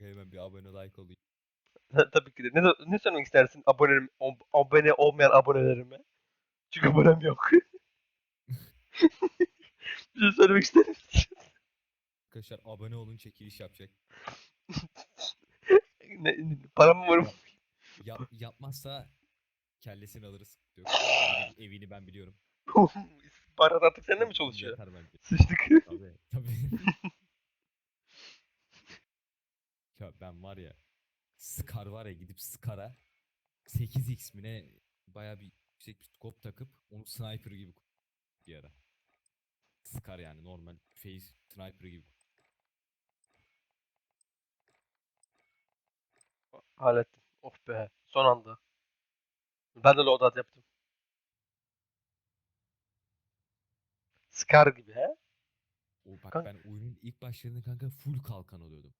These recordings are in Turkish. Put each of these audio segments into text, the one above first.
Hemen bir abone like olayım. Tabii ki de. Ne, ne söylemek istersin abone, abone olmayan abonelerime? Çünkü abonem yok. bir şey söylemek ister misin? Arkadaşlar abone olun çekiliş yapacak. ne, ne, param var mı? Yap, yapmazsa kellesini alırız. Yok. Evini, evini ben biliyorum. Para artık sende mi çalışıyor? Yeter bence. Sıçtık. Tabii tabii. Ya ben var ya Scar var ya gidip Scar'a 8x mi ne baya bir yüksek bir scope takıp onu sniper gibi bir ara. Scar yani normal face sniper gibi. Hallettim. Of be. Son anda. Ben de loadout yaptım. Scar gibi he? O bak Kanka- ben oyunun ilk başlarında kanka full kalkan alıyordum.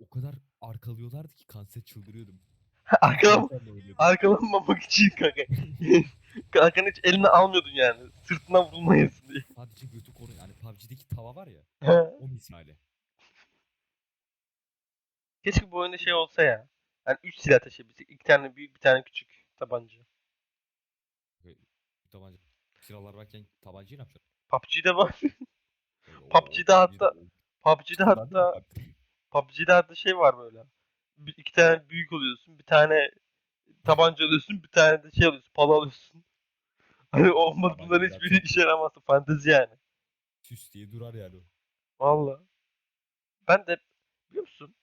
O kadar arkalıyorlardı ki kanser çıldırıyordum. Oynuyordum. arkalanmamak için kanka. Kankanı hiç eline almıyordun yani. Sırtına vurulmayasın diye. Sadece götü koru yani PUBG'deki tava var ya o misali. Keşke bu oyunda şey olsa ya. Yani 3 silah taşıyabilsek. İki tane büyük bir tane küçük tabanca. Tabanca silahlar varken tabancayı ne yapacaksın? PUBG'de var. PUBG'de hatta- PUBG'de hatta PUBG. PUBG'de hatta şey var böyle. Bir, iki tane büyük oluyorsun. Bir tane tabanca alıyorsun. Bir tane de şey alıyorsun. Pala alıyorsun. Hani olmadı Tabanca bunların zaten- hiçbiri işe yaramaz. Fantezi yani. Süs diye durar yani o. Valla. Ben de biliyor musun?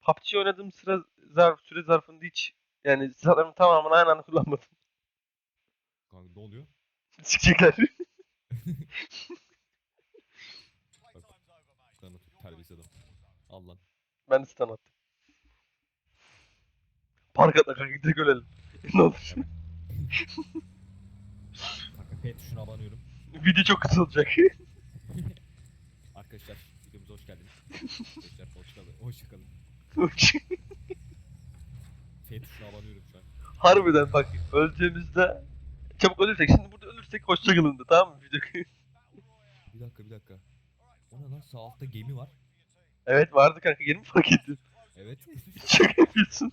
PUBG oynadığım sıra zarf, süre zarfında hiç yani silahlarımın tamamını aynı anda kullanmadım. Kanka ne oluyor? Sikecekler. Bak, sana tut, terbiyesiz adam. Al lan. Ben de stun attım. Park atla kanka direkt ölelim. ne olur. Kanka P tuşuna abanıyorum. Video çok kısa olacak. Arkadaşlar videomuza hoş geldiniz. Arkadaşlar hoş kalın. Hoşça kalın. F tuşuna abanıyorum şu an. Harbiden bak öleceğimizde çabuk ölürsek şimdi burada ölürsek hoşçakalın da tamam mı video? Bir dakika bir dakika. O ne lan sağ altta gemi var. Evet vardı kanka yeni mi fark ettin? Evet. Çok yapıyorsun.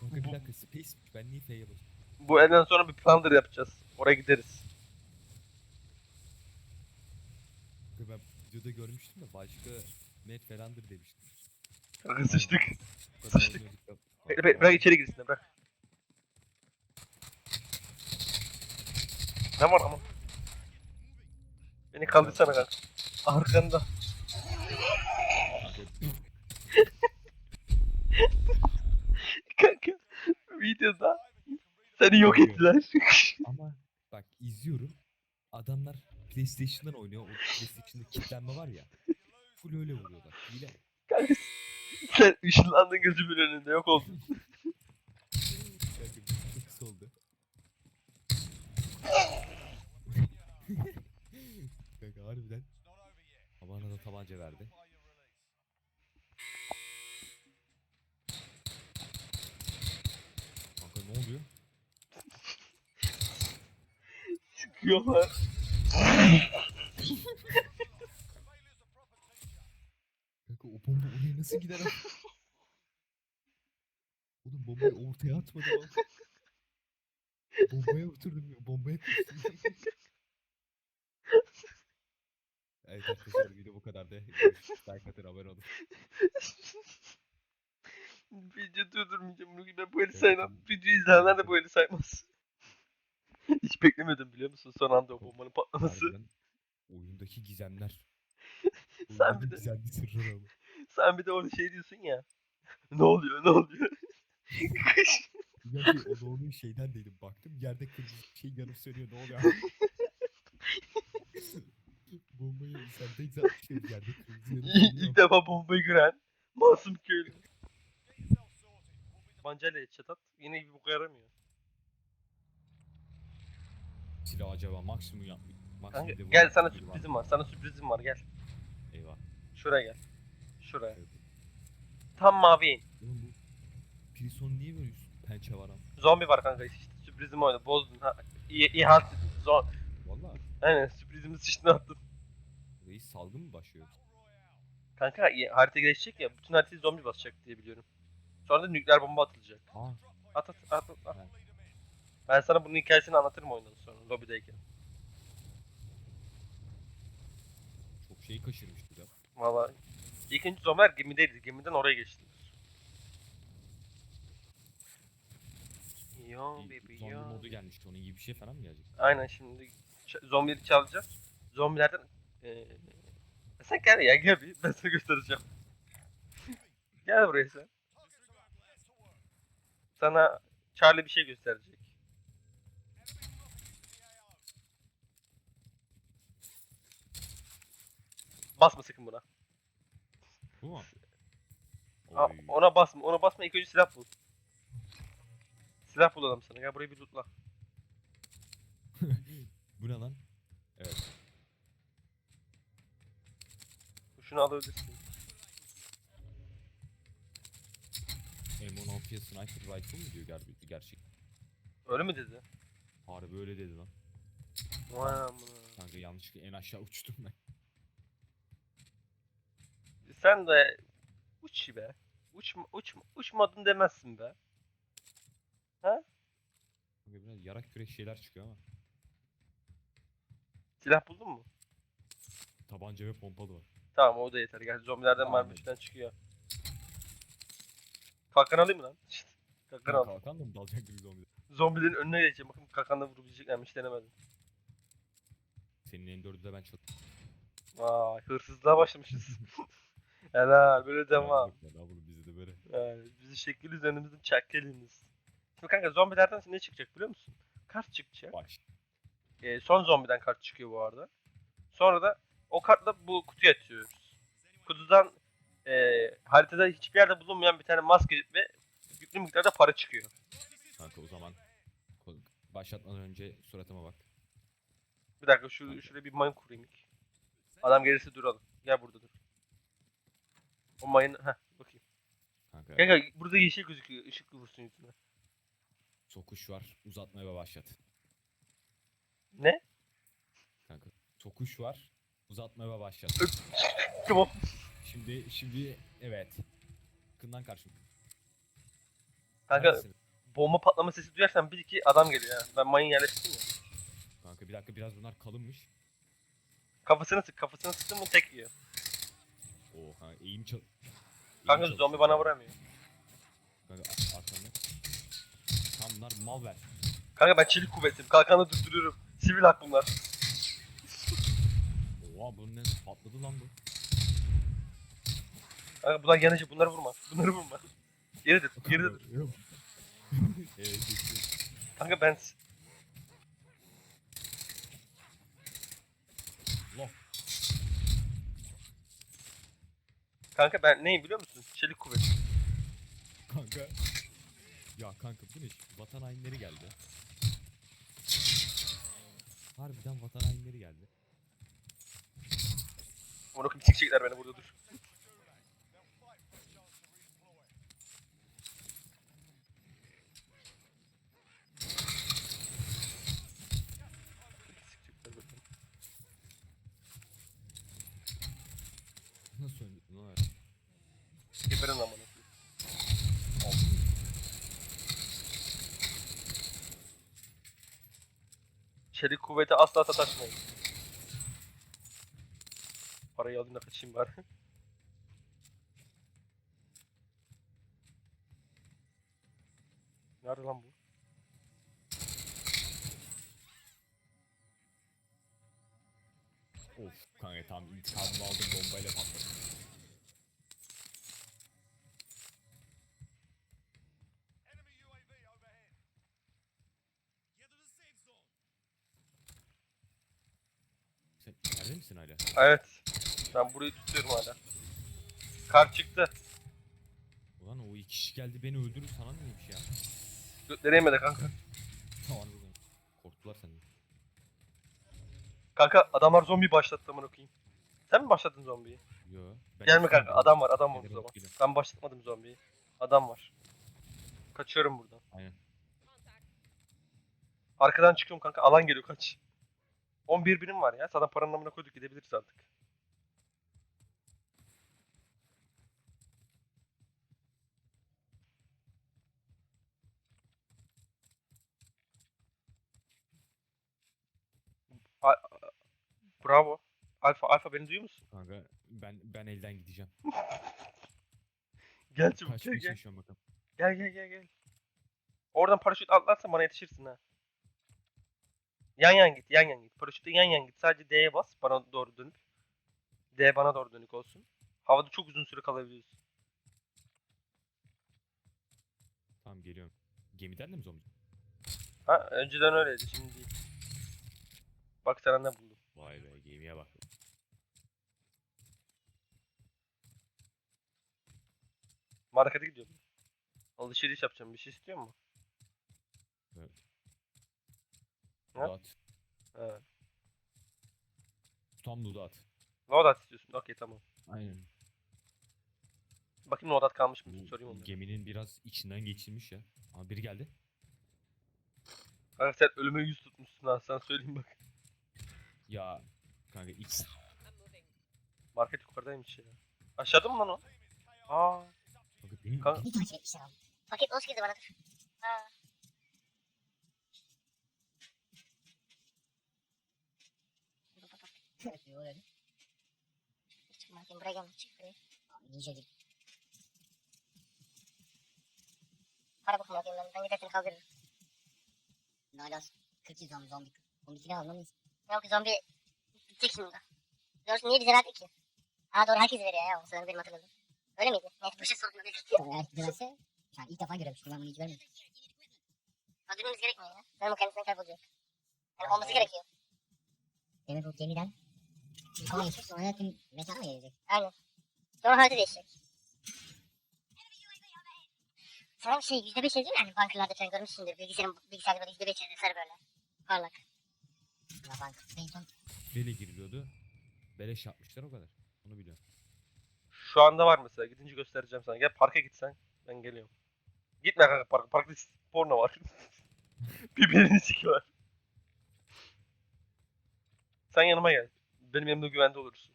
Kanka bir dakika space ben niye F'ye basıyorum? Bu elden sonra bir plunder yapacağız. Oraya gideriz. Kanka Ben videoda görmüştüm de başka Matt falandır demiştim. Kanka sıçtık. Bu kadar Sıçtık. oynuyorduk da- Bekle, bekle, bırak içeri girsin de bırak. Ne var ama? Beni kaldırsana kanka. Arkanda. Kanka videoda seni yok Oluyor. ettiler. Ama bak izliyorum. Adamlar PlayStation'dan oynuyor. O PlayStation'da kilitlenme var ya. Full öyle vuruyorlar. Hile. Kanka sen ışınlandın gözümün önünde yok oldun. Kanka çok kısa oldu. Kanka harbiden. Bana da tabanca verdi. Kanka ne oluyor? Çıkıyorlar. Kanka o bomba oraya nasıl gider abi? Oğlum bombayı ortaya atmadım ama. Bombaya oturdum ya. Bombaya koştum. evet arkadaşlar video bu kadar da. Like atın abone olun. Video durdurmayacağım. Bugün ben bu eli saymam. Video izleyenler de bu eli saymaz. Hiç beklemiyordum biliyor musun son anda o bombanın patlaması. Harbiden oyundaki gizemler. Sen bir de- gizemli sırrı ama. Sen bir de orada şey diyorsun ya. Ne oluyor ne oluyor? Ya şey, o da onun şeyden dedim. Baktım yerde kırmızı bir şey yanıp sönüyor. Ne oluyor? Bombayı sen tek şey yerde kırmızı yanıp İlk, sönüyor. ilk defa bombayı gören masum köylü. Bancayla headshot at. Yine bir boka yaramıyor. Silah acaba maksimum yapmış. Kanka, Maksimum gel sana sürprizim var. Sana sürprizim var gel. Eyvah. Şuraya gel. Şuraya. Evet. Tam mavi in. Oğlum bu Prison niye böyle üst- pençe var ama? Zombi var kanka işte sürprizimi oyna bozdun. Ha, iyi, iyi halt ettin. Zon. Valla Aynen sürprizimi sıçtın attın. reis salgın mı başlıyor? Kanka harita gelişecek ya bütün haritayı zombi basacak diye biliyorum. Sonra da nükleer bomba atılacak. Aa, At at at at. at. Ben sana bunun hikayesini anlatırım oyundan sonra lobideyken. çok şeyi kaçırmıştı da. Valla ilk önce zombiler gemideydi. Gemiden oraya geçtiler. Yo baby zombi yo. modu gelmişti. Onun gibi bir şey falan mı gelecek? Aynen şimdi zombileri çalacağız. Zombilerden eee sen gel ya gel bir ben sana göstereceğim. gel buraya sen. Sana Charlie bir şey gösterecek. Basma sakın buna. Bu mu? Aa, Oy. ona basma. Ona basma ilk önce silah bul. Silah bulalım sana. Gel burayı bir lootla. Bu ne lan? Evet. Şunu alabilirsin. M16'ya sniper rifle mı diyor ger- gerçek? Öyle mi dedi? Harbi öyle dedi lan. Vay amına. Kanka yanlışlıkla en aşağı uçtum ben. Sen de uç be. Uçma, uçma, uçmadın demezsin be. Kanka biraz yarak kürek şeyler çıkıyor ama. Silah buldun mu? Tabanca ve pompalı var. Tamam o da yeter. Gel zombilerden Aynen. mermisinden çıkıyor. Kalkan alayım mı lan? Şşt. Kalkan al. Kalkan da mı dalacak gibi zombi? Zombilerin önüne geçeceğim. Bakın kalkanla vurabileceklermiş denemedim. Senin en de ben çok... Vay hırsızlığa başlamışız. Helal böyle devam. Ya bunu bizi de böyle. Yani bizi şekil üzerimizin çakkeliniz. Şimdi kanka zombilerden ne çıkacak biliyor musun? Kart çıkacak. Baş. Ee, son zombiden kart çıkıyor bu arada. Sonra da o kartla bu kutuyu açıyoruz. Kutudan ee, haritada hiçbir yerde bulunmayan bir tane maske ve yüklü miktarda para çıkıyor. Kanka o zaman başlatmadan önce suratıma bak. Bir dakika şu şuraya bir mayın kurayım ilk. Adam gelirse duralım. Gel burada dur. O mayın heh bakayım. Kanka gel burada yeşil gözüküyor. Işık vursun yüzüne. sokuş var uzatmaya başlat. Ne? Kanka sokuş var uzatmaya başlat. Tamam. Şimdi şimdi evet. Kından karşı. Kanka Neredesin? bomba patlama sesi duyarsan bil ki adam geliyor ya. Ben mayın yerleştirdim ya. Kanka bir dakika biraz bunlar kalınmış. Kafasını sık kafasını sıktın mı tek yiyor. Kanka eğim çal... eğim Kanka çalışıyor. zombi bana vuramıyor. Kanka ar- arkanda. Tam bunlar mal ver. Kanka ben çelik kuvvetim. Kalkanı durdururum. Sivil hak bunlar. Oha bunun ne patladı lan bu. Kanka bunlar yanıcı. Bunları vurma. Bunları vurma. Geri dur. Geri dur. Yok. evet geçiyor. Kanka ben... Allah. Kanka ben neyim biliyor musun? Çelik kuvvet. Kanka. Ya kanka bu ne? Vatan hainleri geldi. Harbiden vatan hainleri geldi. Bunu kim sikecekler beni burada dur. Sikecekler beni. Nasıl öldü? Ne var? Geberin amına koyayım. Çelik kuvvete asla sataşmayın. Parayı alayım da kaçayım bari. Nerede lan bu? Of kanka tam intikamımı aldım bombayla patladım. Sen nerede misin hala? Evet. Ben burayı tutuyorum hala. Kar çıktı. Ulan o iki kişi geldi beni öldürür sana neymiş ya? Götleri yemedi kanka. Tamam dedim. Korktular senden. Kanka adamlar zombi başlattı amına koyayım. Sen mi başlattın zombiyi? Yo. ben Gelme kanka tane adam var adam var Gelirim, zaman. gelirim. Ben başlatmadım zombiyi. Adam var. Kaçıyorum buradan. Aynen. Arkadan çıkıyorum kanka alan geliyor kaç. 11 birim var ya. Sana paranın amına koyduk gidebiliriz artık. Bravo. Alfa, Alfa beni duyuyor musun? Kanka ben ben elden gideceğim. gel çabuk gel gel. Gel gel gel gel. Oradan paraşüt atlarsan bana yetişirsin ha. Yan yan git, yan yan git. Paraşütte yan yan git. Sadece D'ye bas bana doğru dönüp. D bana doğru dönük olsun. Havada çok uzun süre kalabiliyorsun. Tamam geliyorum. Gemiden de mi zombi? Ha önceden öyleydi şimdi değil. Bak sana ne buldum. Vay be gemiye bak. Markete gidiyorum. Alışveriş yapacağım. Bir şey istiyor mu? Evet. Ne? At. Evet. Tam dudu at. İstiyorsun. Okey tamam. Aynen. Bakayım loadout kalmış mı? Bu Sorayım onu. geminin biraz içinden geçilmiş ya. Ama biri geldi. Kanka sen ölüme yüz tutmuşsun ha. Sana söyleyeyim bak. Ya kanka X. Market yukarıdaymış ya. Aşağıda mı lan o? Aa. Kanka benim Kanka-. Paket boş girdi bana dur. Ha. Yok öyle. Çıkma bakayım buraya gelme çık buraya. Abi ninja gibi. Para bakma bakayım ben. Ben giderken kaldırırım. Nalas 40 zombi zombi. Zombi silah almalıyız. Yok zombi bitecek şimdi. Doğrusu niye bize verdi ki? Ha doğru herkes veriyor ya. O sırada benim hatırladım. Öyle miydi? Neyse boşa sordum. Giderse şu an ilk defa görüyormuştum ben bunu hiç görmedim. Öldürmemiz gerekmiyor ya. Benim o kendisinden kaybolacak. Yani olması gerekiyor. Demek bu gemiden Ama geçip sonra tüm mekana mı gelecek? Aynen. Sonra harita değişecek. Sana bir şey yüzde beş yazıyor yani bankalarda falan görmüşsündür. Bilgisayarın, bilgisayarda böyle yüzde beş yazıyor sarı böyle. Parlak. Ya banka. En son Böyle giriliyordu. Beleş yapmışlar o kadar. Onu biliyorum. Şu anda var mesela. Gidince göstereceğim sana. Gel parka gitsen. Ben geliyorum. Gitme kanka parka. Parkta porno var. Birbirini sikiyorlar. Sen yanıma gel. Benim yanımda güvende olursun.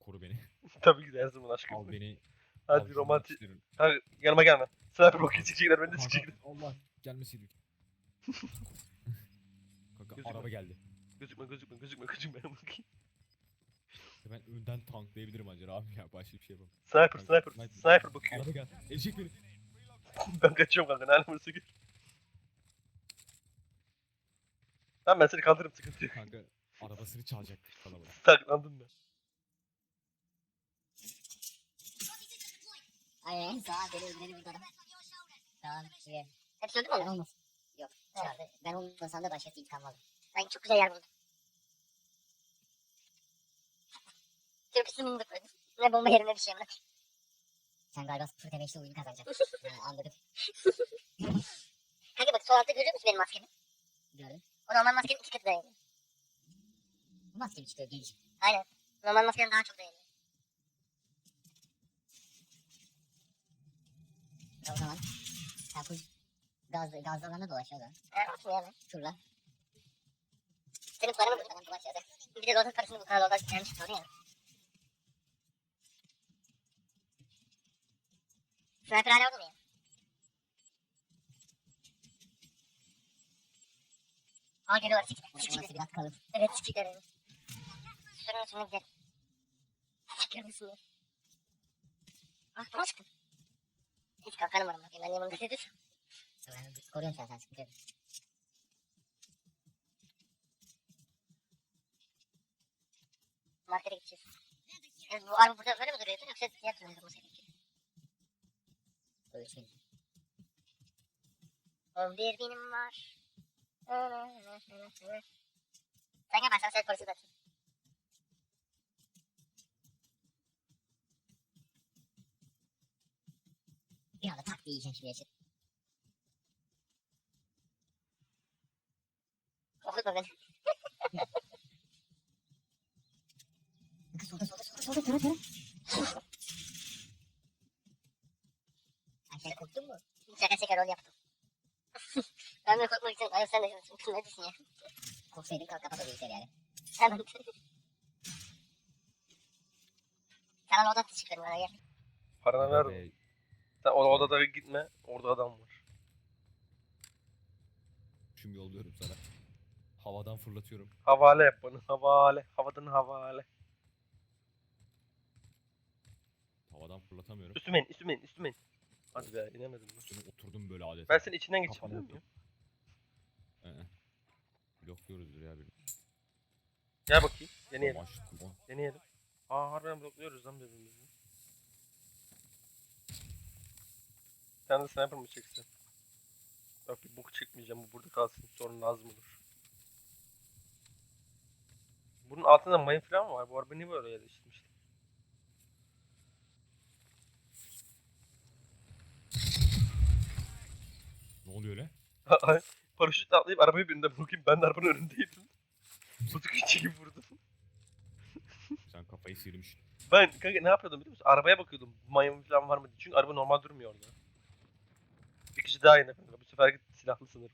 Koru beni. Tabii ki de her zaman aşkım. Al beni. Hadi romantik. Hadi yanıma gelme. Sniper bakıyor sikecekler beni de Kanka, sikecekler. Allah gelmeseydik. Kanka Gözükme. araba geldi. Gözükme gözükme gözükme gözükme. Ben önden tanklayabilirim acaba abi ya başka bir şey yapamam. Sniper sniper. sniper. Sniper bakıyor. Araba gel. Eşek beni. ben kaçıyorum kanka. Ne alem varsa gir. Tamam ben seni kaldırırım sıkıntı yok. Kanka arabasını çalacak kalabalık. Saklandım ben. Aynen sağa beni beni burada adam. Tamam şuraya. Öldü mü onlar? Olmaz. Yok dışarıda. Ben olmasam da başkası intikam alır. Ben çok güzel yer buldum. Türküsünü bulduk böyle. Ne bomba yerine bir şey mi? Sen galiba sıfır temeşli oyunu kazanacaksın. yani anladım. Kanka bak sol altta görüyor musun benim maskemi? Gördüm. O normal maskenin iki katı dayanıyor. Maske mi çıkıyor geniş? Aynen. Normal maskenin daha çok dayanıyor. O zaman sen full gaz, gazlı alanda dolaş o zaman. Evet olsun yani. Turla. Senin paranı bul. Bana dolaş ya da. Bir de Lord'un parasını bu kadar Lord'a gelmiş sorun ya. Sniper hala orada mı ya? Aa geliyorlar sikler. Sikler. biraz kalın. Evet sikler evet. Sürün üstüne gidelim. Ah bana çıktın. Hiç kalkanım var bakayım. Ben yanımda dedim. Ben koruyorum sen sen sıkıntı yok. Markete gideceğiz. Yani bu araba burada böyle mi duruyordu yoksa diğer türlü durması gerekiyor? Ölçün. 11 binim var. Sen gel ben sana self polisi de. Tak diye yiyeceksin şuraya çık. Okutma beni. Solda solda solda solda tara tara. Sen korktun mu? Şaka şaka rol yaptım. ben de korkmak için ay sen de ne diyorsun ya? Korksaydın kalk kapat o bilgisayarı yani. Hemen. Sana oda çıkarım bana gel. Paranı verdim. Sen o odada gitme. Orada adam var. Şimdi yolluyorum sana. Havadan fırlatıyorum. Havale yap bana. Havale. Havadan havale. Havadan fırlatamıyorum. Üstüme in, üstüme in, üstüme in. Hadi be inemedim. Üstüne oturdum böyle adeta. Ben senin içinden Kafana geçebiliyor muyum? Ee, Blokluyoruzdur ya bir. Gel bakayım. Deneyelim. Amaç. Deneyelim. Aa harbiden blokluyoruz lan birbirimizi. Sen de sniper mı çeksin? Yok bir bok çekmeyeceğim bu burada kalsın sonra lazım olur. Bunun altında mayın falan mı var? Bu araba niye böyle yerleştirmiş? Ne oluyor öyle? Paraşütle atlayıp arabayı birinde bırakayım ben de arabanın önündeydim. Tutuk içi gibi vurdum. Sen kafayı sıyırmış. Ben kanka ne yapıyordum biliyor musun? Arabaya bakıyordum mayın falan var mı diye. Çünkü araba normal durmuyor orada. Daha yine kanka. Bu sefer silahlı sanırım.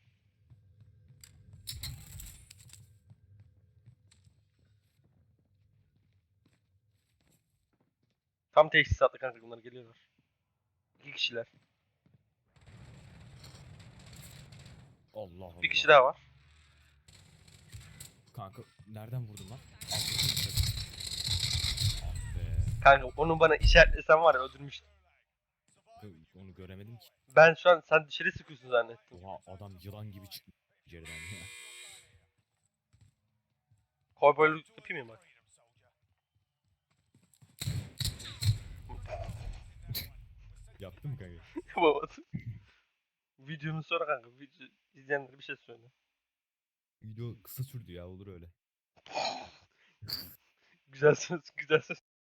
Tam teçhizatlı kanka bunlar geliyorlar. İki kişiler. Allah Allah. Bir kişi daha var. Kanka nereden vurdun lan? Ah. Kanka onu bana işaretlesen var ya öldürmüştüm. Onu göremedim ki. Ben şu an sen dışarı sıkıyorsun zannettim. Oha adam yılan gibi çıkmış pencereden ya. Kovboyluk yapayım mı bak? Yaptın mı kanka? Yapamadım. Videonun sonra kanka. Video, izleyenlere bir şey söyle. Video kısa sürdü ya olur öyle. Güzel söz, güzel söz.